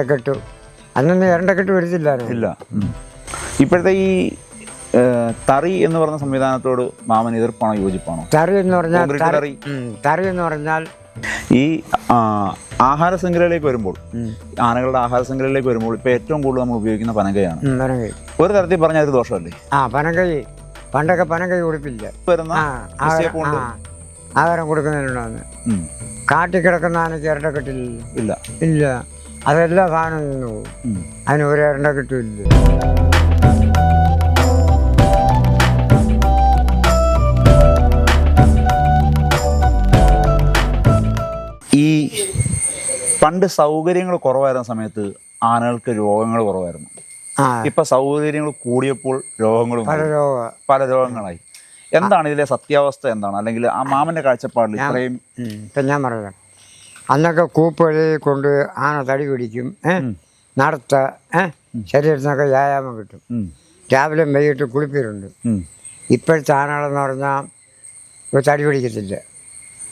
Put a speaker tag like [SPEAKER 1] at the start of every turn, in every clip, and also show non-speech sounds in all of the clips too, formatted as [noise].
[SPEAKER 1] കെട്ടു. അന്നൊന്നും എരണ്ടക്കെട്ട് വരുത്തില്ലായിരുന്നു
[SPEAKER 2] ഇല്ല. ഇപ്പോഴത്തെ ഈ തറി എന്ന് പറഞ്ഞ സംവിധാനത്തോട് മാമൻ എതിർപ്പാണോ യോജിപ്പാണോ?
[SPEAKER 1] തറി എന്ന് പറഞ്ഞാൽ തറി
[SPEAKER 2] തറി.
[SPEAKER 1] എന്ന് പറഞ്ഞാൽ
[SPEAKER 2] ഈ ആഹാര ശൃംഖലയിലേക്ക് വരുമ്പോൾ ആനകളുടെ ആഹാര ശൃംഖലയിലേക്ക് വരുമ്പോൾ ഇപ്പോൾ ഏറ്റവും കൂടുതൽ നമ്മൾ ഉപയോഗിക്കുന്ന പനങ്കയാണ്. ഒരു തരത്തിൽ പറഞ്ഞാൽ ഒരു ദോഷമല്ലേ?
[SPEAKER 1] ആ പനങ്കൈ. പണ്ടൊക്കെ കൊടുപ്പില്ല
[SPEAKER 2] വരുന്ന
[SPEAKER 1] ആഹാരം
[SPEAKER 2] കൊണ്ട്
[SPEAKER 1] കാട്ടിക്കിടക്കുന്ന. ആനയ്ക്ക് ഇരണ്ടക്കെട്ടില്ല
[SPEAKER 2] ഇല്ല.
[SPEAKER 1] ഇല്ല. അതെല്ലാ
[SPEAKER 2] കാണുന്നു.
[SPEAKER 1] അതിന് ഒരു ഇരണ്ടക്കെട്ടില്ല
[SPEAKER 2] ഈ പണ്ട് സൗകര്യങ്ങൾ കുറവായിരുന്ന സമയത്ത് ആനകൾക്ക് രോഗങ്ങൾ കുറവായിരുന്നു. ഇപ്പൊ സൗകര്യങ്ങൾ കൂടിയപ്പോൾ രോഗങ്ങളും
[SPEAKER 1] പല രോഗ
[SPEAKER 2] പല രോഗങ്ങളായി. എന്താണ് ഇതിലെ സത്യാവസ്ഥ എന്താണ്? അല്ലെങ്കിൽ ആ മാമന്റെ കാഴ്ചപ്പാടിൽ ഇത്രയും
[SPEAKER 1] ഞാൻ പറയാം. അന്നൊക്കെ കൂപ്പഴി കൊണ്ട് ആന തടി പിടിക്കും ഏ? നടത്ത ഏ? ശരീരത്തിനൊക്കെ വ്യായാമം കിട്ടും. രാവിലെ വൈകിട്ട് കുളിപ്പിരുണ്ട് ഇപ്പോഴത്തെ ആനകളെന്ന് പറഞ്ഞാൽ ഇപ്പോൾ തടി പിടിക്കത്തില്ല.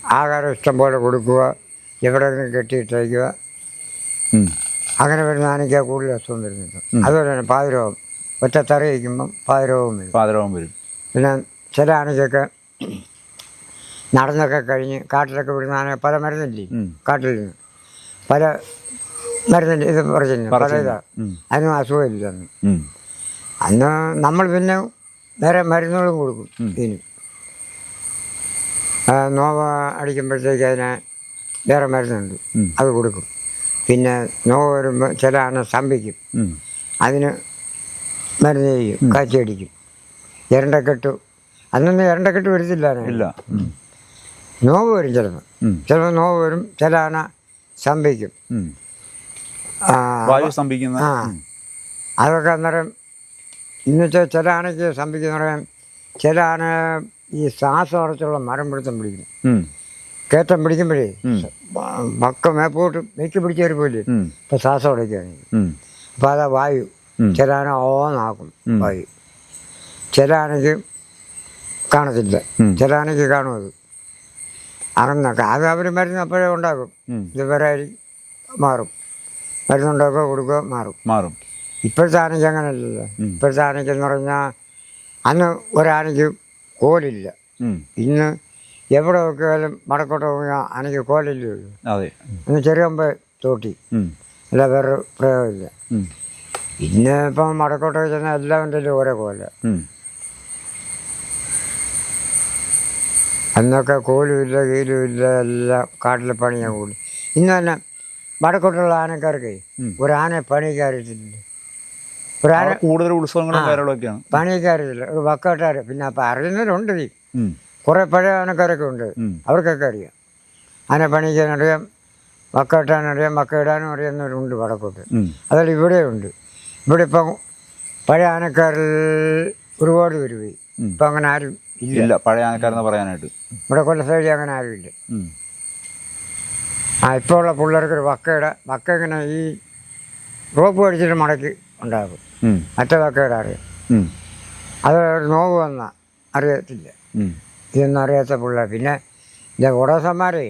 [SPEAKER 1] ആഹാരം ഇഷ്ടം പോലെ കൊടുക്കുക എവിടെയെങ്കിലും കെട്ടിയിട്ടേക്കുക അങ്ങനെ വരുന്ന ആനയ്ക്ക് കൂടുതൽ അസുഖം വരുന്നുണ്ട്. അതുപോലെ തന്നെ പാതിരോഗം. ഒറ്റ തറ വയ്ക്കുമ്പം പാതിരോഗം വരും.
[SPEAKER 2] പാതിരോഗം വരും.
[SPEAKER 1] പിന്നെ ചില ആനയ്ക്കൊക്കെ നടന്നൊക്കെ കഴിഞ്ഞ് കാട്ടിലൊക്കെ വിടുന്ന പല മരുന്നില്ലേ. കാട്ടിൽ. നിന്ന് പല മരുന്നില്ല? ഇത് പറഞ്ഞു പല. ഇതാ. അതിനും അസുഖമില്ല അന്ന്. അന്ന് നമ്മൾ പിന്നെ വേറെ മരുന്നുകളും കൊടുക്കും ഇതിന്. നോവ അടിക്കുമ്പോഴത്തേക്ക് അതിന് വേറെ മരുന്നുണ്ട്. അത് കൊടുക്കും. പിന്നെ നോവ വരുമ്പോൾ ചില ആന സ്തംഭിക്കും. അതിന് മരുന്ന് ചെയ്യും കാച്ചടിക്കും ഇരണ്ടക്കെട്ട് അന്നൊന്നും ഇരണ്ടക്കെട്ട് വരുത്തില്ല
[SPEAKER 2] ഇല്ല.
[SPEAKER 1] നോവ് വരും ചിലപ്പോൾ. ചിലപ്പോൾ നോവ് വരും ചില ആന സംഭവിക്കും.
[SPEAKER 2] വായു സംഭവിക്കുന്ന
[SPEAKER 1] ആ. അതൊക്കെ അന്നേരം ഇന്നത്തെ ചില ആനയ്ക്ക് സംഭവിക്കുന്ന പറയാൻ ചില ആന ഈ ശ്വാസം ഉറച്ചുള്ള മരം പിടുത്തം പിടിക്കും.
[SPEAKER 2] കേട്ടം
[SPEAKER 1] കയറ്റം പിടിക്കുമ്പോഴേ. മക്ക മേപ്പോട്ട് മേക്ക് പിടിച്ചേരി പോലെ ഇപ്പൊ ശ്വാസം
[SPEAKER 2] ഉടക്കുകയാണെങ്കിൽ
[SPEAKER 1] അപ്പൊ അതാ വായു. ചില ആന ഓന്നാക്കും. വായു. ചില ആനയ്ക്ക് കാണത്തില്ല. ചില ആനയ്ക്ക് കാണും അത്. അറന്നൊക്കെ അത് അവർ മരുന്ന് അപ്പോഴേ ഉണ്ടാക്കും. ഇതുവരെ മാറും. മരുന്നുണ്ടാക്കുക കൊടുക്കുക മാറും.
[SPEAKER 2] മാറും.
[SPEAKER 1] ഇപ്പോഴത്തെ ആനയ്ക്ക് അങ്ങനെയല്ലല്ലോ
[SPEAKER 2] അല്ലല്ലോ
[SPEAKER 1] ഇപ്പോഴത്തെ ആനയ്ക്ക് എന്ന് പറഞ്ഞാൽ അന്ന് ഒരാനയ്ക്ക് കോലില്ല. ഇന്ന് എവിടെ നോക്കിയാലും വടക്കോട്ട് പോയാൽ ആനയ്ക്ക് കോലില്ലേ ഇന്ന്
[SPEAKER 2] അതെ.
[SPEAKER 1] അന്ന് ചെറിയ മുമ്പ് തോട്ടി. അല്ല വേറെ പ്രയോഗമില്ല. ഇന്ന് ഇപ്പം വടക്കോട്ട് ചെന്നാൽ എല്ലാവന്റെ ഓരോ കോല. അന്നൊക്കെ കോലുമില്ല കീലുമില്ല എല്ലാം കാട്ടിലെ പണിയാൻ കൂടി. ഇന്ന് തന്നെ വടക്കോട്ടുള്ള ആനക്കാർക്ക് ഒരു ആനയെ പണിക്കാറിയിട്ടില്ല ഒരു ആന
[SPEAKER 2] കൂടുതൽ ഉത്സവങ്ങളും കാര്യങ്ങളൊക്കെയാണ്.
[SPEAKER 1] പണിക്കാറിയില്ല ഒരു വക്കോട്ടാർ പിന്നെ അപ്പം അറിയുന്നവരുണ്ട്. ഈ കുറേ പഴയ ആനക്കാരൊക്കെ ഉണ്ട്. അവർക്കൊക്കെ അറിയാം. ആന പണിക്കാനറിയാം വക്കോട്ടാനറിയാം വക്ക ഇടാനും അറിയാവുന്നവരുണ്ട് വടക്കോട്ട്.
[SPEAKER 2] അതായത്
[SPEAKER 1] അതല്ല ഇവിടെ ഉണ്ട്. ഇവിടെ ഇപ്പം പഴയ ആനക്കാരിൽ ഒരുപാട് പേര് പോയി. ഇപ്പം അങ്ങനെ ആരും ഇല്ല.
[SPEAKER 2] പഴയ ആനക്കാരെന്ന് പറയാനായിട്ട്.
[SPEAKER 1] ഇവിടെ കൊല്ലത്തേഴി അങ്ങനെ ആരുമില്ല. ആ ഇപ്പോൾ ഉള്ള പിള്ളേർക്ക് ഒരു വക്കയുടെ വക്ക ഇങ്ങനെ ഈ റോപ്പ് അടിച്ചിട്ട് മടക്കി ഉണ്ടാകും മറ്റേ വക്കയുടെ അറിയാം. അത് ഒരു നോവ് വന്ന അറിയത്തില്ല. ഇതൊന്നും അറിയാത്ത പിള്ളേർ. പിന്നെ ഇത് ഉടസന്മാരെ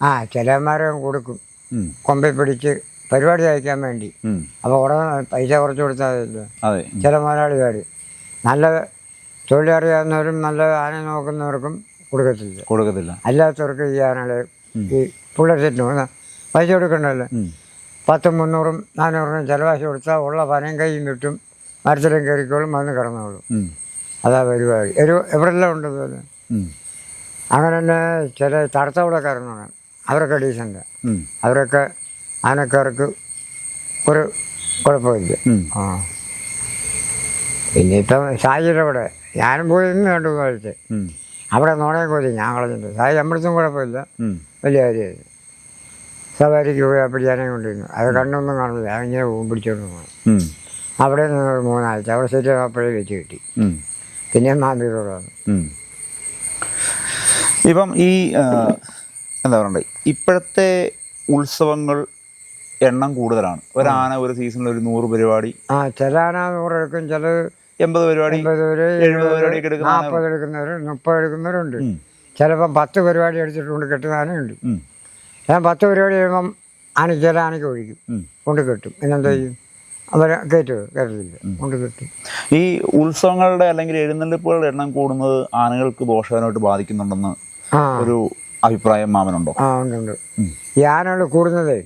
[SPEAKER 1] ആ ചിലന്മാരെ കൊടുക്കും. കൊമ്പിൽ പിടിച്ച് പരിപാടി അയക്കാൻ വേണ്ടി. അപ്പോൾ ഉടനെ പൈസ കുറച്ച് കൊടുത്താൽ ചില മുതലാളികാർ നല്ല തൊഴിലറിയാവുന്നവരും നല്ല ആന നോക്കുന്നവർക്കും കൊടുക്കത്തില്ല.
[SPEAKER 2] കൊടുക്കത്തില്ല.
[SPEAKER 1] അല്ലാത്തവർക്ക് ഈ ആനകളെ ഈ പിള്ളേർ സെറ്റിന് പൈസ കൊടുക്കണ്ടല്ലോ. പത്തും മുന്നൂറും നാനൂറിനും ചിലവാശി കൊടുത്താൽ ഉള്ള പനയും കൈയും കിട്ടും. മരത്തിലും കയറിക്കോളും വന്ന് കിടന്നോളും. അതാ പരിപാടി. ഒരു എവിടെല്ലാം ഉണ്ട്
[SPEAKER 2] പോലെ
[SPEAKER 1] അങ്ങനെ തന്നെ ചില തടത്തവിടക്കാരെന്ന് അവരൊക്കെ
[SPEAKER 2] ഡീസന്റ്
[SPEAKER 1] അവരൊക്കെ ആനക്കാർക്ക് ഒരു കുഴപ്പമില്ല. ആ. പിന്നെ ഇപ്പം സാഹചര്യം അവിടെ ഞാനും പോയി നിന്ന് കണ്ടു കഴിച്ച് അവിടെ നോണയെ കൊതി ഞാൻ കളഞ്ഞിട്ട്. അത് അമ്പലത്തും കുഴപ്പമില്ല. വലിയ കാര്യമായിരുന്നു. സവാരിക്ക് പോയി ജനം കൊണ്ടിരുന്നു അത് കണ്ണൊന്നും കാണില്ല അങ്ങനെ പോകും പിടിച്ചോണ്ട് പോകണം അവിടെ നിന്ന് ഒരു മൂന്നാഴ്ച. അവിടെ ശരി അപ്പോഴേ വെച്ച് കിട്ടി. പിന്നെ മാന്തിരോട് വന്നു.
[SPEAKER 2] ഇപ്പം ഈ എന്താ പറയണ്ടേ? ഇപ്പോഴത്തെ ഉത്സവങ്ങൾ എണ്ണം കൂടുതലാണ്. ഒരു ആന ഒരു സീസണിൽ ഒരു നൂറ് പരിപാടി.
[SPEAKER 1] ആ ചില ആന നൂറെടുക്കും. ചില
[SPEAKER 2] എൺപത് പരിപാടി എഴുപത് പരിപാടി.
[SPEAKER 1] നാൽപ്പത് എടുക്കുന്നവർ മുപ്പത് എടുക്കുന്നവരുണ്ട്. ചിലപ്പം പത്ത് പരിപാടി എടുത്തിട്ടുണ്ട് കെട്ടുന്നതാനും
[SPEAKER 2] ഉണ്ട്
[SPEAKER 1] ഞാൻ പത്ത് പരിപാടി ചെയ്യുമ്പം ആന ചില ആനയ്ക്ക് ഒഴിക്കും. കൊണ്ട് കെട്ടും. എന്നെന്താ ചെയ്യും? അവരെ കയറ്റുമോ കയറ്റത്തില്ല. കൊണ്ട് കെട്ടും.
[SPEAKER 2] ഈ ഉത്സവങ്ങളുടെ അല്ലെങ്കിൽ എഴുന്നള്ളിപ്പുകളുടെ എണ്ണം കൂടുന്നത് ആനകൾക്ക് ദോഷകരമായിട്ട് ബാധിക്കുന്നുണ്ടെന്ന് ഒരു അഭിപ്രായം മാമനുണ്ടോ?
[SPEAKER 1] ആ ഉണ്ട് ഉണ്ട്. ഈ ആനകൾ കൂടുന്നത്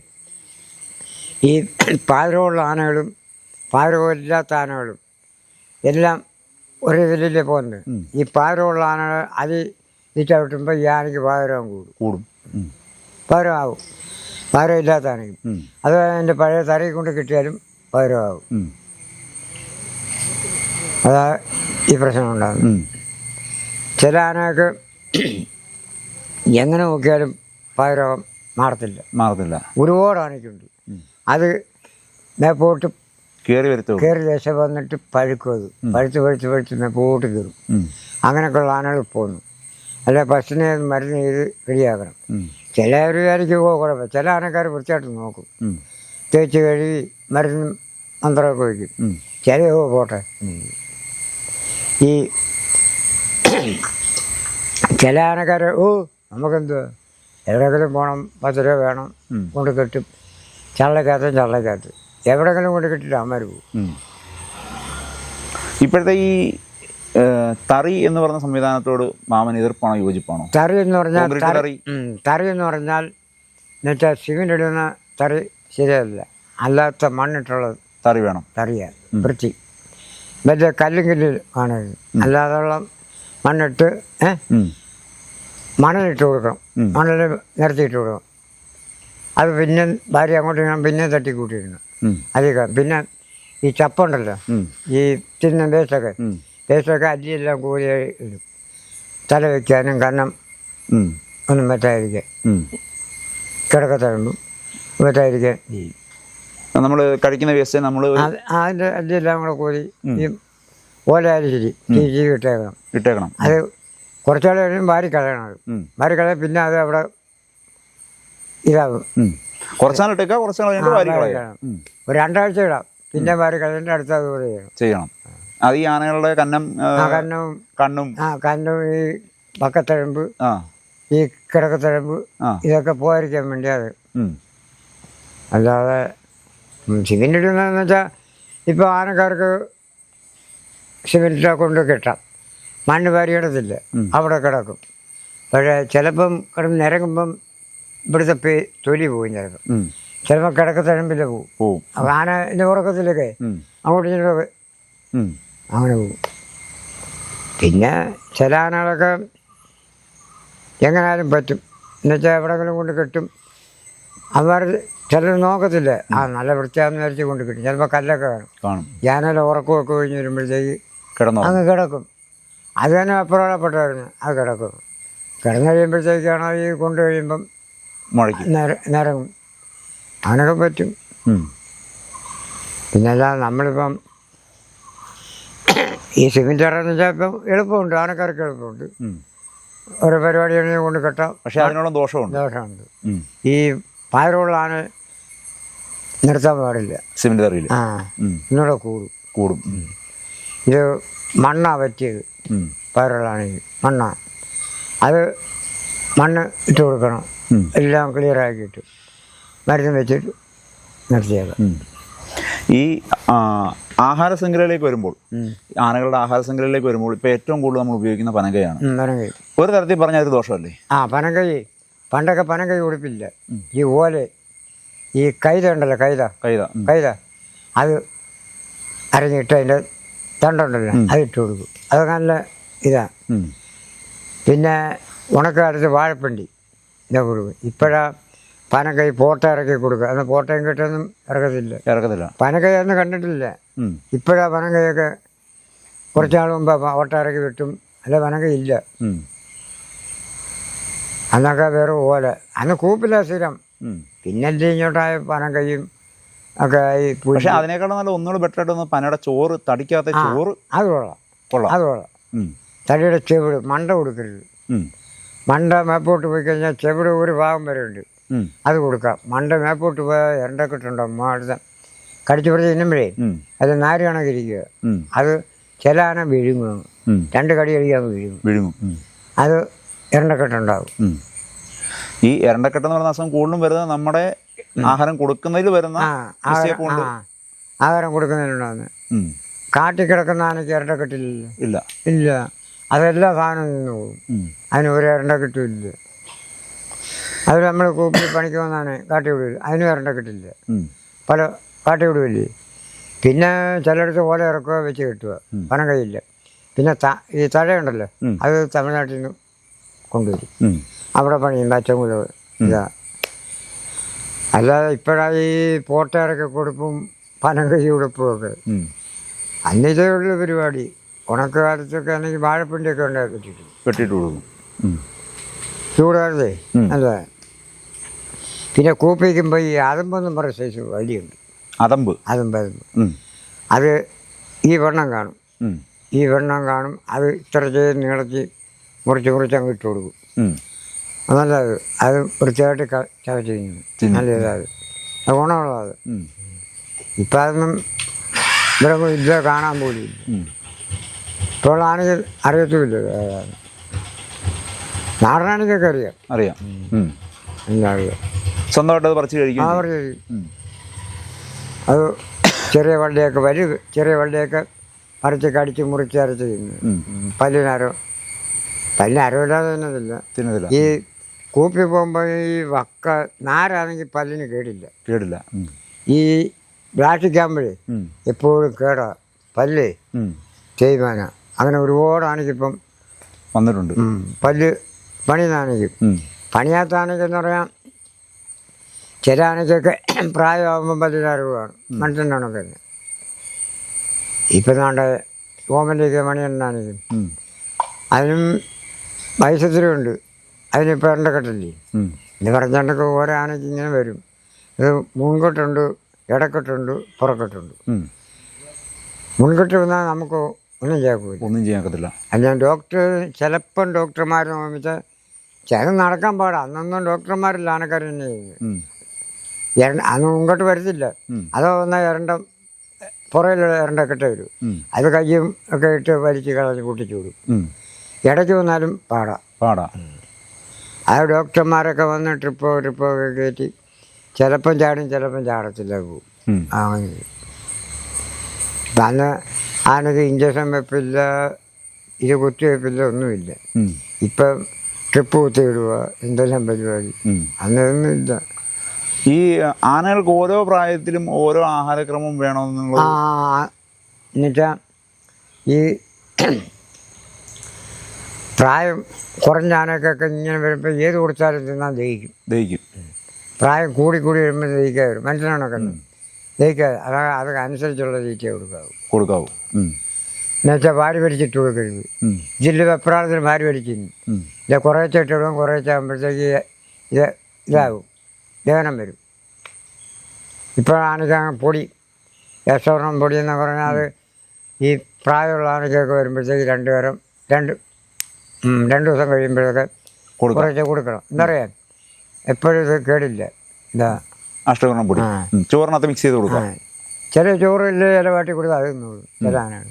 [SPEAKER 1] ഈ പാതിരമുള്ള ആനകളും പാതിരമില്ലാത്ത ആനകളും എല്ലാം ഒരേ ഇതിലല്ലേ പോകുന്നത്. ഈ പാരമുള്ളതാണ് ആനകൾ അത് ഈ ചവിട്ടുമ്പോൾ ഈ ആനയ്ക്ക് പാരവും കൂടും.
[SPEAKER 2] കൂടും.
[SPEAKER 1] പാരമാവും. പാരം ഇല്ലാത്ത ആനയ്ക്കും അത് എന്റെ പഴയ തറയിൽ കൊണ്ട് കിട്ടിയാലും
[SPEAKER 2] പാരമാവും.
[SPEAKER 1] അതാ ഈ പ്രശ്നം ഉണ്ടാകുന്നത് ചില ആനകൾക്ക് എങ്ങനെ നോക്കിയാലും പാതിരം മാറത്തില്ല.
[SPEAKER 2] മാറത്തില്ല.
[SPEAKER 1] ഒരുപാട് ആനയ്ക്കുണ്ട്. അത് മേപ്പോട്ട്
[SPEAKER 2] കയറി വരുത്തു
[SPEAKER 1] കയറി ദശ വന്നിട്ട് പഴുക്കും അത്. പഴുത്ത് പഴുത്ത് പഴുത്ത് പൂട്ട് കയറും. അങ്ങനെയൊക്കെയുള്ള ആനകൾ പോകുന്നു അല്ല പശുവിനെ മരുന്ന് ചെയ്ത് റെഡിയാക്കണം. ചില വിചാരിക്കും കുഴപ്പം. ചില ആനക്കാർ വൃത്തിയായിട്ട് നോക്കും. തേച്ച് കഴുകി മരുന്നും മന്ത്രമൊക്കെ വയ്ക്കും. ചില പോട്ടെ. ഈ ചില ആനക്കാർ ഓ നമുക്കെന്തുവാ എവിടെയെങ്കിലും പോകണം പത്ത് രൂപ വേണം കൊണ്ട് കെട്ടും. ചള്ളക്കകത്ത് ചള്ളക്കകത്ത്. എവിടെയെങ്കിലും കൊണ്ട് കെട്ടിട്ട് അമ്മര് പോകും.
[SPEAKER 2] ഇപ്പോഴത്തെ ഈ തറി എന്ന് പറഞ്ഞ സംവിധാനത്തോട് മാമൻ എതിർപ്പാണോ യോജിപ്പാണോ?
[SPEAKER 1] തറി എന്ന് പറഞ്ഞാൽ തറി എന്ന് പറഞ്ഞാൽ എന്നുവെച്ചാൽ സിമെന്റ് ഇടുന്ന തറി ശരിയല്ല. അല്ലാത്ത മണ്ണിട്ടുള്ള
[SPEAKER 2] തറി വേണം.
[SPEAKER 1] തറിയാണ് വൃത്തി മറ്റേ കല്ലും കല്ലിൽ കാണരുത് അല്ലാതെയുള്ള മണ്ണിട്ട്. മണലിട്ട് കൊടുക്കണം. മണൽ നിരത്തിയിട്ട് കൊടുക്കണം. അത് പിന്നെ ഭാര്യ അങ്ങോട്ട് ഞാൻ പിന്നെ തട്ടിക്കൂട്ടിയിരുന്നു.
[SPEAKER 2] കൂട്ടിയിരുന്നു
[SPEAKER 1] അധികം പിന്നെ ഈ ചപ്പുണ്ടല്ലോ. ഈ തിന്ന വേസ്റ്റൊക്കെ. വേസ്റ്റൊക്കെ അല്ലിയെല്ലാം കൂടി ഇടും. തല വയ്ക്കാനും കണ്ണം. ഒന്നും പറ്റാതിരിക്കാൻ. കിടക്കത്തുള്ളൂ പറ്റാതിരിക്കാൻ
[SPEAKER 2] നമ്മൾ കഴിക്കുന്ന വേസ്റ്റ് നമ്മൾ
[SPEAKER 1] അത് അതിന്റെ അല്ലിയെല്ലാം കൂടെ കൂടി ഈ ഓലയാലും ശരി ചീച്ചി ഇട്ടേക്കണം.
[SPEAKER 2] ഇട്ടേക്കണം.
[SPEAKER 1] അത് കുറച്ചാൾ കഴിയുമ്പോൾ വാരി കളയണം അത്. വാരി കളയാൻ പിന്നെ അത് അവിടെ ഇതാകും
[SPEAKER 2] ഇട്ടേക്കുക കഴിഞ്ഞിട്ട് വാരി
[SPEAKER 1] കളയണം. ഒരു രണ്ടാഴ്ച ഇടാം. പിന്നെ വാരി കളഞ്ഞിട്ട് അടുത്ത അതുപോലെ ചെയ്യണം
[SPEAKER 2] ചെയ്യണം. അത് ഈ ആനകളുടെ കന്നം
[SPEAKER 1] കണ്ണും
[SPEAKER 2] കണ്ണും.
[SPEAKER 1] ആ കണ്ണും ഈ പക്കത്തഴമ്പ്
[SPEAKER 2] ആ.
[SPEAKER 1] ഈ കിടക്കത്തഴമ്പ് ഇതൊക്കെ പോയിരിക്കാൻ വേണ്ടി അത്. അല്ലാതെ സിമെന്റ് ഇടുന്നതെന്ന് വെച്ചാൽ ഇപ്പോൾ ആനക്കാർക്ക് സിമെന്റിനെ കൊണ്ട് കിട്ടാം. മണ്ണ് വാരിയിടത്തില്ല. അവിടെ കിടക്കും. പക്ഷേ ചിലപ്പം കിടന്ന് നിരങ്ങുമ്പം ഇവിടുത്തെ പേ തൊലി പോകും
[SPEAKER 2] ചിലപ്പോൾ.
[SPEAKER 1] ചിലപ്പോൾ കിടക്കത്തഴമ്പിൽ പോകും
[SPEAKER 2] പോവും.
[SPEAKER 1] അപ്പോൾ ആനന്റെ ഉറക്കത്തിലൊക്കെ അങ്ങോട്ട് ഇങ്ങോട്ടൊക്കെ. അങ്ങനെ പോകും പിന്നെ ചില ആനകളൊക്കെ എങ്ങനായാലും പറ്റും. എന്നുവെച്ചാൽ എവിടെങ്കിലും കൊണ്ട് കെട്ടും. അവർ ചിലർ നോക്കത്തില്ല. ആ നല്ല വൃത്തിയാന്ന് വിചാരിച്ച് കൊണ്ട് കിട്ടും. ചിലപ്പോൾ കല്ലൊക്കെ കാണും. ഞാനെല്ലാം ഉറക്കമൊക്കെ കഴിഞ്ഞ് വരുമ്പോഴത്തേക്ക്
[SPEAKER 2] കിടന്നു
[SPEAKER 1] അങ്ങ് കിടക്കും. അത് തന്നെ അപ്രധാനപ്പെട്ടായിരുന്നു അത് കിടക്കും. കിടന്നു കഴിയുമ്പോഴത്തേക്കാണ് ഈ കൊണ്ട് കഴിയുമ്പം
[SPEAKER 2] മുഴയ്ക്കും
[SPEAKER 1] നിറ നിറങ്ങും അങ്ങനെയൊക്കെ പറ്റും.
[SPEAKER 2] പിന്നല്ല
[SPEAKER 1] പിന്നെ നമ്മളിപ്പം ഈ സിമെന്റ് ഇറങ്ങുന്ന വെച്ചാൽ ഇപ്പം എളുപ്പമുണ്ട്. ആനക്കാർക്ക് എളുപ്പമുണ്ട്. ഓരോ പരിപാടിയാണെങ്കിൽ കൊണ്ട് കെട്ടാം.
[SPEAKER 2] പക്ഷേ അതിനോളം ദോഷമുണ്ട്.
[SPEAKER 1] ദോഷമുണ്ട്. ഈ പായറുള്ള ആന നിർത്താൻ പാടില്ല.
[SPEAKER 2] സിമെന്റ് ഇറങ്ങില്ല
[SPEAKER 1] ആ. ഇന്നോടെ കൂടും.
[SPEAKER 2] കൂടും.
[SPEAKER 1] ഇത് മണ്ണാ പറ്റിയത്.
[SPEAKER 2] പയറുള്ള
[SPEAKER 1] ആണെങ്കിൽ മണ്ണാ. അത് മണ്ണ് ഇട്ട് കൊടുക്കണം. എല്ലാം ക്ലിയർ ആക്കിയിട്ട് മരുന്ന് വെച്ചിട്ട്
[SPEAKER 2] നിർത്തിയത്. ഈ ആഹാര ശൃംഖലയിലേക്ക് വരുമ്പോൾ ആനകളുടെ ആഹാര ശൃംഖലയിലേക്ക് വരുമ്പോൾ ഇപ്പോൾ ഏറ്റവും കൂടുതൽ നമ്മൾ ഉപയോഗിക്കുന്ന പനങ്കയാണ്.
[SPEAKER 1] പനങ്കൈ.
[SPEAKER 2] ഒരു തരത്തിൽ പറഞ്ഞാൽ ഒരു ദോഷമല്ലേ?
[SPEAKER 1] ആ പനങ്കൈ. പണ്ടൊക്കെ പനങ്കൈ ഉടുപ്പില്ല. ഈ ഓല ഈ കൈത ഉണ്ടല്ലോ കൈത.
[SPEAKER 2] കൈത.
[SPEAKER 1] കൈത. അത് അരഞ്ഞിട്ട് അതിന്റെ തണ്ടുണ്ടല്ലോ അത് ഇട്ട് കൊടുക്കും. അത് നല്ല ഇതാ. പിന്നെ ഉണക്കാലത്ത് വാഴപ്പിണ്ടി. ഇതാ കൊടുക്കും ഇപ്പോഴാ പനക്കൈ പോട്ട ഇറക്കി കൊടുക്കുക. അന്ന് പോട്ടയും കിട്ടൊന്നും ഇറക്കത്തില്ല.
[SPEAKER 2] ഇറക്കത്തില്ല.
[SPEAKER 1] പനക്കൈ ഒന്നും കണ്ടിട്ടില്ല. ഇപ്പോഴാ പനക്കൈയൊക്കെ കുറച്ചാൾ മുമ്പ് ഓട്ട ഇറക്കി വിട്ടും. അല്ല പനക്കൈ ഇല്ല. അന്നൊക്കെ വേറെ പോലെ അന്ന് കൂപ്പില്ല സ്ഥിരം.
[SPEAKER 2] ഉം.
[SPEAKER 1] പിന്നെ ഇങ്ങോട്ടായ പനക്കൈയും ഒക്കെ ആയി പുല്ല്.
[SPEAKER 2] പക്ഷെ അതിനേക്കാളും നല്ല ഒന്നുകൂടെ ബെറ്റർ ആയിട്ട് പനയുടെ ചോറ് തടിക്കാത്ത ചോറ്
[SPEAKER 1] അത് കൊള്ളാം.
[SPEAKER 2] കൊള്ളാം.
[SPEAKER 1] അത് കൊള്ളാം. തടിയുടെ ചെവിട് മണ്ട കൊടുക്കരുത്. മണ്ട മേപ്പോട്ട് പോയി കഴിഞ്ഞാൽ ചെവിടെ ഒരു ഭാഗം വരെ ഉണ്ട്. അത് കൊടുക്കാം. മണ്ട മേപ്പോട്ട് പോയാൽ എരണ്ടക്കെട്ടുണ്ടാവും അടുത്ത കടിച്ചു പിടിച്ച് തിന്നുമ്പോഴേ അത് നാര് കണക്കിരിക്കുക. അത് ചില ആന വിഴുങ്ങും രണ്ട് കടി കഴിക്കാൻ വിഴുങ്ങും.
[SPEAKER 2] വിഴുങ്ങും.
[SPEAKER 1] അത്
[SPEAKER 2] ഇരണ്ടക്കെട്ടുണ്ടാകും ഈ ഇരണ്ടക്കെട്ടെന്ന് പറയുന്ന അസുഖം കൂടുതലും വരുന്നത് നമ്മുടെ ആഹാരം കൊടുക്കുന്നതിൽ വരുന്ന
[SPEAKER 1] ആഹാരം കൊടുക്കുന്നതിനുണ്ടാകുന്നത്
[SPEAKER 2] കാട്ടിക്കിടക്കുന്ന.
[SPEAKER 1] കാട്ടിൽ കിടക്കുന്ന ആനയ്ക്ക് ഇരണ്ടക്കെട്ടില്ല
[SPEAKER 2] ഇല്ല.
[SPEAKER 1] ഇല്ല. അതെല്ലാ നിന്ന് പോകും അതിന് ഒരു ഇരണ്ട കിട്ടില്ല. അത് നമ്മൾ കൂപ്പി പണിക്ക് വന്നാണ് കാട്ടി വിടില്ല അതിനും ഇരണ്ട കിട്ടില്ല. പല കാട്ടി വിടുകയില്ലേ പിന്നെ ചിലയിടത്ത് ഓല ഇറക്കുക വെച്ച് കിട്ടുക. പണം കയ്യില്ല പിന്നെ ത ഈ തഴയുണ്ടല്ലോ. അത് തമിഴ്നാട്ടിൽ നിന്ന് കൊണ്ടുവരും.
[SPEAKER 2] അവിടെ
[SPEAKER 1] അവിടെ അച്ഛൻ പച്ചമുളക് ഇതാ. അല്ലാതെ ഇപ്പോഴാണ് ഈ പോട്ടയിറക്കി കൊടുപ്പും പനം കൈ ഉടുപ്പും ഒക്കെ. പരിപാടി. ഉണക്ക കാലത്തൊക്കെ ആണെങ്കിൽ വാഴപ്പിണ്ടിയൊക്കെ ഉണ്ടാക്കി കെട്ടിട്ടു
[SPEAKER 2] ചൂടാറേ കൊടുക്കും.
[SPEAKER 1] ചൂടുകാലത്തെ. അല്ല. പിന്നെ കൂപ്പിക്കുമ്പോൾ ഈ അതമ്പെന്നും പറയുന്ന സൈസ് വടിയുണ്ട്
[SPEAKER 2] അതമ്പ്
[SPEAKER 1] അതമ്പ് അതമ്പ്. അത് ഈ വെണ്ണം കാണും. ഈ വെണ്ണം കാണും. അത് ഇത്ര ചെയ്ത് നീളച്ച് മുറിച്ച് മുറിച്ച് അങ്ങ് ഇട്ട് കൊടുക്കും.
[SPEAKER 2] അതല്ല
[SPEAKER 1] അത് നല്ലത് അത് വൃത്തിയായിട്ട് ചവച്ച് കഴിഞ്ഞു നല്ല ഇതാത് അത്
[SPEAKER 2] ഗുണമുള്ളത്.
[SPEAKER 1] ഇപ്പം അതൊന്നും ഇവിടെ ഒന്നും കാണാൻ പോലും. ഇപ്പോൾ ആണെങ്കിൽ അറിയത്തുമില്ല. നാടനാണിക്കൊക്കെ അറിയാം.
[SPEAKER 2] അറിയാം ഉം.
[SPEAKER 1] എല്ലാം അറിയാം
[SPEAKER 2] സ്വന്തമായിട്ട് അത് പറിച്ച് കഴിക്കും.
[SPEAKER 1] അത് ചെറിയ വള്ളിയൊക്കെ വരി ചെറിയ വള്ളിയൊക്കെ അരച്ച് കടിച്ച് മുറിച്ച് അരച്ച് തിന്നു. പല്ലിനരോ ഇല്ലാതെ തിന്നതില്ല
[SPEAKER 2] തന്നതില്ല
[SPEAKER 1] ഈ കൂപ്പി പോകുമ്പോൾ ഈ വക്ക നാരാണെങ്കിൽ പല്ലിന് കേടില്ല.
[SPEAKER 2] കേടില്ല.
[SPEAKER 1] ഈ ബ്ലാഷിക്കാകുമ്പോഴേ
[SPEAKER 2] ഉം.
[SPEAKER 1] എപ്പോഴും കേടാ. പല്ല്
[SPEAKER 2] ഉം.
[SPEAKER 1] അങ്ങനെ ഒരുപാട് ആനയ്ക്കിപ്പം
[SPEAKER 2] വന്നിട്ടുണ്ട്.
[SPEAKER 1] പല്ല് പണിയുന്നാണെങ്കിൽ. പണിയാത്ത ആനയ്ക്കെന്ന് പറയാം ചില ആനയ്ക്കൊക്കെ [clears throat] പ്രായമാകുമ്പം പല്ലിനറിവാണ് മനുഷ്യന്റെ കണക്ക് തന്നെ ഇപ്പം നാണ്ട ഓമന്റെയൊക്കെ
[SPEAKER 2] മണിയെണ്ണാണെങ്കിലും
[SPEAKER 1] അതിനും വയസ്സത്തിലുണ്ട്. അതിനിപ്പോൾ എണ്ണക്കെട്ടില്ലേ?
[SPEAKER 2] ഉം.
[SPEAKER 1] ഇത് പറഞ്ഞിട്ടൊക്കെ ഓരോ ആനയ്ക്ക് ഇങ്ങനെ വരും. ഇത് മുൻകെട്ടുണ്ട് ഇടക്കെട്ടുണ്ട് പുറക്കെട്ടുണ്ട്. മുൻകെട്ട് വന്നാൽ നമുക്ക് ഒന്നും ചെയ്യാൻ
[SPEAKER 2] ഒന്നും ചെയ്യാൻ ഒക്കത്തില്ല.
[SPEAKER 1] അത് ഞാൻ ഡോക്ടർ ചിലപ്പം ഡോക്ടർമാർ നോമിച്ചാൽ ചില നടക്കാൻ പാടാ. അന്നൊന്നും ഡോക്ടർമാരില്ല ആനക്കാർ തന്നെ ചെയ്യുന്നത് അന്ന് മുമ്പോട്ട് വരത്തില്ല. അതോ ഒന്ന് ഇരണ്ട പുറയിലുള്ള ഇരണ്ട എരണ്ടക്കെട്ട് വരും. അത് കയ്യും ഒക്കെ ഇട്ട് വലിച്ച് കളഞ്ഞ് കൂട്ടിച്ചു വിടും. ഇടയ്ക്ക് വന്നാലും പാടാ.
[SPEAKER 2] പാടാ.
[SPEAKER 1] അത് ഡോക്ടർമാരൊക്കെ വന്ന് ട്രിപ്പോ ട്രിപ്പോ ഒക്കെ കയറ്റി ചിലപ്പം ചാടും ചിലപ്പം ചാടത്തില്ല പോവും. അങ്ങനെ. അന്ന് ആനക്ക് ഇഞ്ചക്ഷൻ വെപ്പില്ല ഇത് കുത്തിവെപ്പില്ല ഒന്നുമില്ല. ഇപ്പം ട്രിപ്പ് കുത്തി വിടുക എന്തെല്ലാം പരിപാടി. അന്നൊന്നും ഇല്ല
[SPEAKER 2] ഈ ആനകൾക്ക് ഓരോ പ്രായത്തിലും ഓരോ ആഹാരക്രമം
[SPEAKER 1] വേണമെന്ന്
[SPEAKER 2] എന്നുവെച്ചാ
[SPEAKER 1] എന്നുവെച്ചാൽ ഈ പ്രായം കുറഞ്ഞ ആനക്കൊക്കെ ഇങ്ങനെ വരുമ്പോൾ ഏത് കൊടുത്താലും തിന്നാൻ ദഹിക്കും.
[SPEAKER 2] ദഹിക്കും.
[SPEAKER 1] പ്രായം കൂടി കൂടി വരുമ്പോൾ ദഹിക്കാൻ വരും മനസ്സിലാണോ ദഹിക്കാതെ അത് അത് അനുസരിച്ചുള്ള തീറ്റ കൊടുക്കാവും.
[SPEAKER 2] കൊടുക്കാവൂ.
[SPEAKER 1] എന്നുവെച്ചാൽ വാരി വലിച്ചിട്ട് കൊടുക്കരുത്. ജില്ല വെപ്രാളത്തിന് വാരി വലിക്കുന്നു. ഇത് കുറേശ്ശെ ഇട്ടിടും കുറേശ്ശെ ആകുമ്പോഴത്തേക്ക് ഇത് ഇതാകും ദഹനം വരും. ഇപ്പോഴാണ് അങ്ങ് പൊടി യശോർണം പൊടി എന്ന് പറഞ്ഞാൽ അത് ഈ പ്രായമുള്ള ആനയ്ക്കൊക്കെ വരുമ്പോഴത്തേക്ക് രണ്ട് നേരം രണ്ട് രണ്ട് ദിവസം കഴിയുമ്പോഴൊക്കെ കുറച്ച് കൊടുക്കണം. എന്താ പറയാ? എപ്പോഴും ഇത് കേടില്ല. ഇതാ.
[SPEAKER 2] അഷ്ടവർണം പൊടി. ചോറിനകത്ത് മിക്സ് ചെയ്ത്
[SPEAKER 1] കൊടുക്കുക.
[SPEAKER 2] കൊടുക്കാം
[SPEAKER 1] ചില ചോറിൽ ചില വാട്ടി കൊടുത്താൽ അത് തിന്നോളും. ചില ആനയാണ്.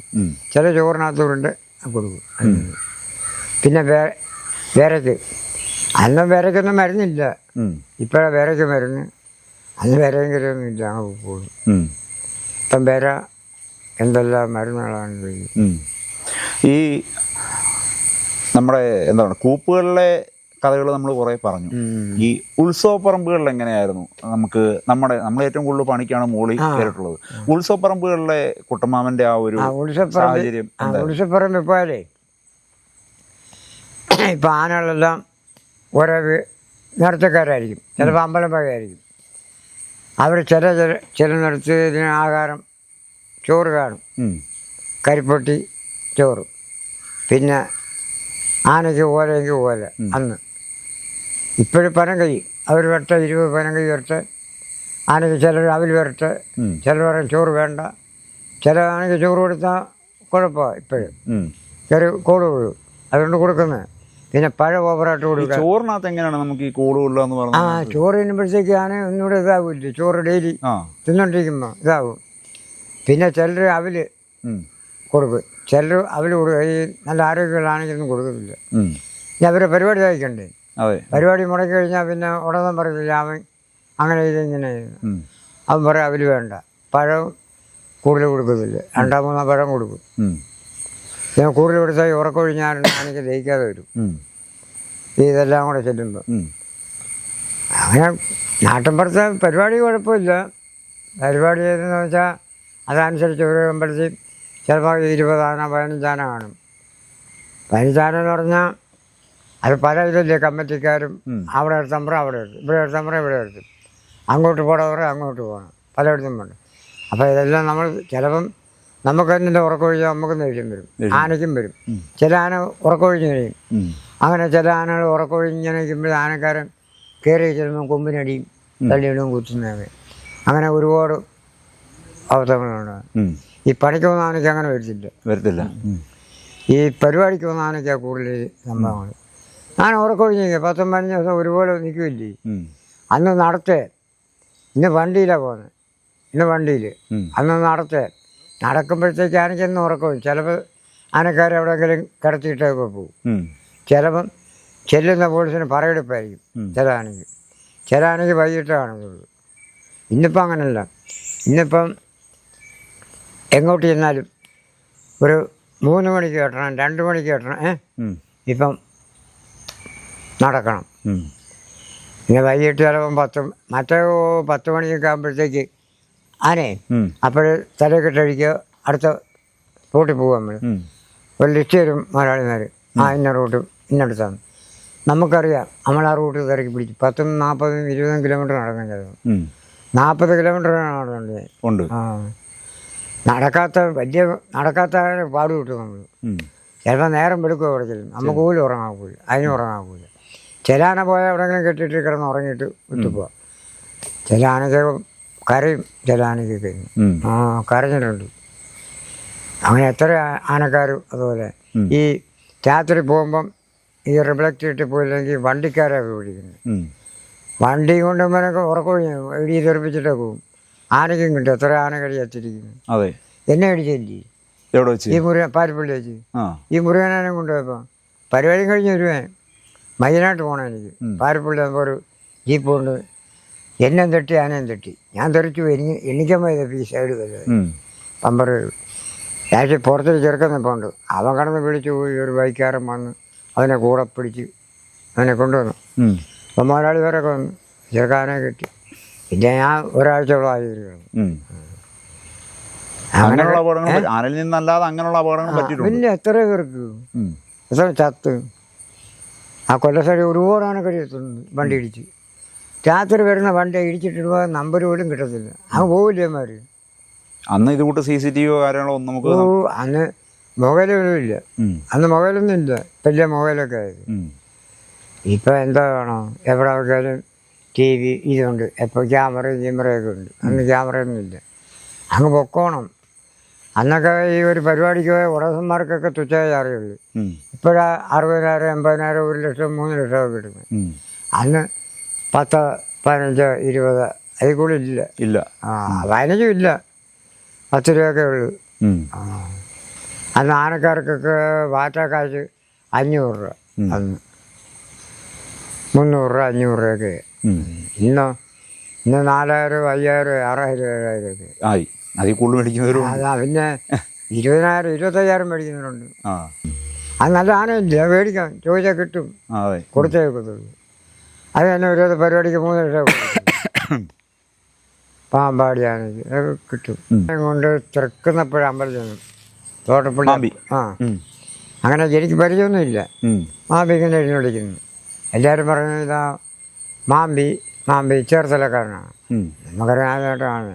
[SPEAKER 1] ചില ചോറിനകത്തുണ്ട് കൊടുക്കും. പിന്നെ വേ വിരക്ക് അന്ന് വിരക്കൊന്നും മരുന്നില്ല. ഇപ്പോഴാണ് വിരയ്ക്ക് മരുന്ന്. അന്ന് വിരയെങ്കിലൊന്നും ഇല്ല അങ്ങ് പോകും ഇപ്പം വിര എന്തെല്ലാം മരുന്നുകളാണ്
[SPEAKER 2] ഈ നമ്മുടെ എന്താണ് കൂപ്പുകളിലെ കഥകൾ നമ്മൾ കുറേ പറഞ്ഞു. ഈ ഉത്സവ പറമ്പുകളിൽ എങ്ങനെയായിരുന്നു? നമുക്ക് നമ്മുടെ നമ്മൾ ഏറ്റവും കൂടുതൽ പണിക്കാണ് മോളി കേട്ടിട്ടുള്ളത്. ഉത്സവ പറമ്പുകളിലെ കുട്ടമാമന്റെ ആ ഒരു സാഹചര്യം
[SPEAKER 1] ഉത്സവപ്പറമ്പ് ഇപ്പം ആനകളെല്ലാം ഓരോ നേർച്ചക്കാരായിരിക്കും. ചിലപ്പോൾ അമ്പലം പകയായിരിക്കും അവർ ചില ചില ചില ഇതിന് ആഹാരം ചോറ് കാണും. കരിപ്പൊട്ടി ചോറ്. പിന്നെ ആനയ്ക്ക് ഓലയ്ക്ക് ഓല. അന്ന് ഇപ്പോഴും പനം കൈ അവർ വരട്ടെ ഇരുപത് പനം കൈ വരട്ടെ. ആനയ്ക്ക് ചിലർ അവൽ വരട്ടെ. ചിലർ പറയും ചോറ് വേണ്ട. ചില ആനയ്ക്ക് ചോറ് കൊടുത്താൽ കുഴപ്പമാണ് ഇപ്പോഴും.
[SPEAKER 2] ചെറു
[SPEAKER 1] ചെറിയ കോട് വീഴും അതുകൊണ്ട് കൊടുക്കുന്നത് പിന്നെ പഴ ഓവറായിട്ട് കൊടുക്കുക.
[SPEAKER 2] ചോറിനകത്ത് എങ്ങനെയാണ് നമുക്ക് ഈ കൂടുകൊള്ളുക എന്ന്
[SPEAKER 1] ആ
[SPEAKER 2] പറഞ്ഞാൽ
[SPEAKER 1] ചോറ് തിന്നുമ്പോഴത്തേക്ക് ആന ഒന്നുകൂടെ ഇതാവില്ല? ചോറ് ഡെയിലി തിന്നോണ്ടിരിക്കുമ്പോൾ ഇതാവും. പിന്നെ ചിലർ
[SPEAKER 2] അവൽ.
[SPEAKER 1] കൊടുക്കും. ചിലർ അവൽ കൊടുക്കുക ഈ നല്ല ആരോഗ്യമുള്ളതാണെങ്കിലൊന്നും കൊടുക്കത്തില്ല.
[SPEAKER 2] ഉം.
[SPEAKER 1] ഇനി അവരെ പരിപാടി വായിക്കണ്ടേ
[SPEAKER 2] അതെ
[SPEAKER 1] പരിപാടി മുടക്കി കഴിഞ്ഞാൽ പിന്നെ ഉടനെ പറയും അവൻ അങ്ങനെ ഇത് ഇങ്ങനെ ചെയ്തു
[SPEAKER 2] പറയാം
[SPEAKER 1] അവൻ പറയും അവർ വേണ്ട. പഴം കൂടുതൽ കൊടുക്കുന്നില്ല. രണ്ടാം മൂന്നാം പഴം കൊടുക്കും. ഞാൻ കൂടുതൽ കൊടുത്താൽ ഉറക്കൊഴിഞ്ഞാൽ എനിക്ക് ദഹിക്കാതെ വരും. ഇതെല്ലാം കൂടെ ചെല്ലുമ്പോൾ. അങ്ങനെ നാട്ടിൻപുറത്തെ പരിപാടി കുഴപ്പമില്ല. പരിപാടി എന്ന് വെച്ചാൽ അതനുസരിച്ച് ഒരു അമ്പലത്തിൽ ചിലപ്പോൾ ഇരുപതാന പതിനഞ്ചാന കാണും. പതിനഞ്ചാന എന്ന് പറഞ്ഞാൽ അത് പല ഇതല്ലേ കമ്മിറ്റിക്കാരും. അവിടെ എടുത്തമ്പറ അവിടെ എടുത്തു ഇവിടെ എടുത്തമ്പറ ഇവിടെ എടുത്തു അങ്ങോട്ട് പോകണവർ അങ്ങോട്ട് പോകണം പലയിടത്തും പോകണം അപ്പോൾ ഇതെല്ലാം നമ്മൾ ചിലപ്പം നമുക്ക് തന്നെ ഉറക്കമൊഴിഞ്ഞാൽ നമുക്ക് ദേഷ്യം വരും. ആനയ്ക്കും വരും. ചില ആന ഉറക്കമൊഴിഞ്ഞ് കഴിയും.
[SPEAKER 2] അങ്ങനെ
[SPEAKER 1] ചില ആനകൾ ഉറക്കമൊഴിഞ്ഞ് കഴിക്കുമ്പോൾ ആനക്കാരൻ കയറി ചെല്ലുമ്പോൾ കൊമ്പിനടിയും തള്ളിയിടും കുത്തുന്നതൊക്കെ. അങ്ങനെ ഒരുപാട് അവസരങ്ങളുണ്ട്. ഈ പണിക്ക് വന്ന ആനയ്ക്ക് അങ്ങനെ വരത്തില്ല.
[SPEAKER 2] വരത്തില്ല.
[SPEAKER 1] ഈ പരിപാടിക്ക് വന്ന ആനയ്ക്കാണ് കൂടുതൽ സംഭവങ്ങൾ ഞാൻ ഉറക്കൊഴിഞ്ഞ പത്തും പതിനഞ്ച് ദിവസം ഒരുപോലെ നിൽക്കില്ലേ അന്ന് നടത്തേ. ഇന്ന് വണ്ടിയിലാണ് പോകുന്നത് ഇന്ന് വണ്ടിയിൽ. അന്ന് നടത്തേ. നടക്കുമ്പോഴത്തേക്ക് ആന ചെന്ന് ഉറക്കും ചിലപ്പോൾ ആനക്കാരെ എവിടെയെങ്കിലും കിടത്തിയിട്ടൊക്കെ പോകും. ചിലപ്പം ചെല്ലുന്ന പോലീസിന് പറയെടുപ്പായിരിക്കും. ചില ആനയ്ക്ക് ചില ആനയ്ക്ക് വൈകിട്ടാണ് ഇതുള്ളൂ ഇന്നിപ്പം അങ്ങനെയല്ല ഇന്നിപ്പം എങ്ങോട്ട് ചെന്നാലും ഒരു മൂന്ന് മണിക്ക് കെട്ടണം രണ്ട് മണിക്ക് കെട്ടണം ഏ? ഇപ്പം നടക്കണം.
[SPEAKER 2] ഇങ്ങനെ
[SPEAKER 1] പിന്നെ വൈകിട്ട് ചിലപ്പം പത്ത് മറ്റേ പത്ത് മണിയൊക്കെ ആകുമ്പോഴത്തേക്ക് ആനേ
[SPEAKER 2] ഉം.
[SPEAKER 1] അപ്പോഴ് തലക്കെട്ടഴിക്കുക അടുത്ത റൂട്ടിൽ പോകും നമ്മൾ. ഒരു ലിസ്റ്റ് തരും മലയാളിമാർ ആ ഇന്ന റൂട്ട് ഇന്നടുത്താണ് നമുക്കറിയാം നമ്മൾ ആ റൂട്ട് തിരക്കി പിടിച്ചു പത്തും നാൽപ്പതും ഇരുപതും കിലോമീറ്റർ നടക്കാൻ കഴിയും. നാൽപ്പത് കിലോമീറ്റർ നടന്നുണ്ട്
[SPEAKER 2] ഉണ്ട്.
[SPEAKER 1] ആ. നടക്കാത്ത വലിയ നടക്കാത്ത പാട് കിട്ടും നമ്മൾ. ചിലപ്പോൾ നേരം വെളുക്കുക അവിടെ ചെല്ലും നമുക്ക് പോലും ഉറങ്ങാൻ പോലും അതിനും ഉറങ്ങാൻ ഉറങ്ങാക്കൂല ചില ആന പോയാൽ എവിടെയെങ്കിലും കെട്ടിയിട്ട് കിടന്ന് ഉറങ്ങിയിട്ട് വിട്ടുപോവാം ചില ആനയ്ക്ക് കരയും ചില ആനക്ക്
[SPEAKER 2] കഴിഞ്ഞു
[SPEAKER 1] ആ കരഞ്ഞിട്ടുണ്ട്. അങ്ങനെ എത്ര ആനക്കാർ ആനക്കാരും അതുപോലെ. ഈ രാത്രി പോകുമ്പം ഈ റിഫ്ലക്റ്റ് ഇട്ട് പോയില്ലെങ്കിൽ വണ്ടിക്കാരെ പിടിക്കുന്നത് വണ്ടി കൊണ്ട് ഇവനൊക്കെ ഉറക്കൊഴിഞ്ഞ് ഇടി തെറിപ്പിച്ചിട്ടൊക്കെ പോകും ആനയ്ക്കും കിട്ടും. എത്ര ആന കഴി എത്തിരിക്കുന്നു
[SPEAKER 2] അതെ.
[SPEAKER 1] എന്നെ അടിച്ചില്ലേ ഈ മുരുകൻ പാരിപ്പള്ളി വെച്ച്. ഈ മുറിയനാനെ കൊണ്ടുപോയപ്പോൾ പരിപാടി കഴിഞ്ഞ് വരുവേ മൈനായിട്ട് പോകണം എനിക്ക് പാരപ്പള്ളി ഒരു ജീപ്പ് കൊണ്ട് എന്നെ തട്ടി ആനയും തട്ടി. ഞാൻ തെറിച്ചു എനിക്ക് എണ്ണിക്കാൻ പോയത് ഈ സൈഡ്
[SPEAKER 2] വരുന്നത്.
[SPEAKER 1] പമ്പർ ഞാൻ പുറത്തൊരു ചെറുക്കം നിൽപ്പുണ്ട് അവൻ കടന്ന് വിളിച്ചു പോയി. ഒരു ബൈക്കാരൻ വന്ന് അവനെ കൂടെ പിടിച്ച് അവനെ കൊണ്ടുവന്നു. അപ്പം മുതലാളി വരൊക്കെ വന്നു. ചെറുക്കാനെ കിട്ടി. പിന്നെ ഞാൻ ഒരാഴ്ചയോളം
[SPEAKER 2] ആയിരുന്നു. അങ്ങനെയുള്ള അപകടങ്ങൾ പറ്റി- ആനയിൽ നിന്നല്ലാതെ അങ്ങനെയുള്ള അപകടങ്ങൾ
[SPEAKER 1] പിന്നെ എത്ര പേർക്ക്. എത്ര ചത്ത്. ആ കൊല്ലസൈഡ് ഒരുപാട് ആനക്കടി എത്തുന്നുണ്ട് വണ്ടി ഇടിച്ച്. രാത്രി വരുന്ന വണ്ടി ഇടിച്ചിട്ടിടുമ്പോൾ നമ്പർ പോലും കിട്ടത്തില്ല. അങ്ങ് പോവില്ലേ അവന്മാർ
[SPEAKER 2] അന്ന് ഇത് കൂട്ട് സി സി ടി വി കാര്യങ്ങളോ ഒന്നും നമുക്ക്
[SPEAKER 1] ഓ അന്ന് മൊബൈലൊന്നും ഇല്ല. അന്ന് മൊബൈലൊന്നും ഇല്ല. വലിയ മൊബൈലൊക്കെ ആയത് ഇപ്പം എന്താ വേണം? എവിടെ നോക്കിയാലും ടി വി ഇതുണ്ട്. എപ്പോൾ ക്യാമറയും ക്യാമറയൊക്കെ ഉണ്ട്. അന്ന് ക്യാമറയൊന്നും ഇല്ല. അങ്ങ് പൊക്കോണം. അന്നൊക്കെ ഈ ഒരു പരിപാടിക്ക് പോയ ഉടമസ്ഥന്മാർക്കൊക്കെ തുച്ഛമായി അറിയുള്ളൂ. ഇപ്പോഴാ അറുപതിനായിരം എൺപതിനായിരം ഒരു ലക്ഷം മൂന്ന് ലക്ഷമൊക്കെ കിട്ടുന്നത്. അന്ന് പത്ത് പതിനഞ്ച് ഇരുപത് അതിൽ കൂടുതൽ ഇല്ല.
[SPEAKER 2] ഇല്ല.
[SPEAKER 1] ആ പതിനഞ്ചും ഇല്ല. പത്ത് രൂപയൊക്കെ ഉള്ളൂ. അന്ന് ആനക്കാർക്കൊക്കെ വാറ്റ കാശ് അഞ്ഞൂറ് രൂപ. അന്ന് മുന്നൂറ് രൂപ അഞ്ഞൂറ് രൂപയൊക്കെ. ഇന്നോ ഇന്ന് നാലായിരം അയ്യായിരം ആറായിരം ഏഴായിരം ഒക്കെ.
[SPEAKER 2] ആയി. അതിൽ കൂടുതൽ മേടിക്കുന്നവരും.
[SPEAKER 1] അതാ പിന്നെ ഇരുപതിനായിരം ഇരുപത്തയ്യായിരം മേടിക്കുന്നവരുണ്ട്.
[SPEAKER 2] ആ.
[SPEAKER 1] അത് നല്ല ആനയില്ല മേടിക്കാം. ചോദിച്ചാൽ കിട്ടും.
[SPEAKER 2] അതെ.
[SPEAKER 1] കൊടുത്തേ വെക്കത്തുള്ളൂ അത് തന്നെ ഒരു പരിപാടിക്ക് മൂന്ന് ലക്ഷം. [coughs] പാമ്പാടി ആനയ്ക്ക് അതൊക്കെ കിട്ടും. കൊണ്ട് തിരക്കുന്നപ്പോഴും അമ്പലത്തിൽ തോട്ടപ്പള്ളി. ആ. അങ്ങനെ എനിക്ക് പരിചയമൊന്നുമില്ല. ഇങ്ങനെ എഴുന്നള്ളിക്കുന്നു എല്ലാവരും പറയുന്നത് ഇതാ മാമ്പി മാമ്പി ചേർത്തലക്കാരനാണ് നമുക്കറിയാതായിട്ടാണ്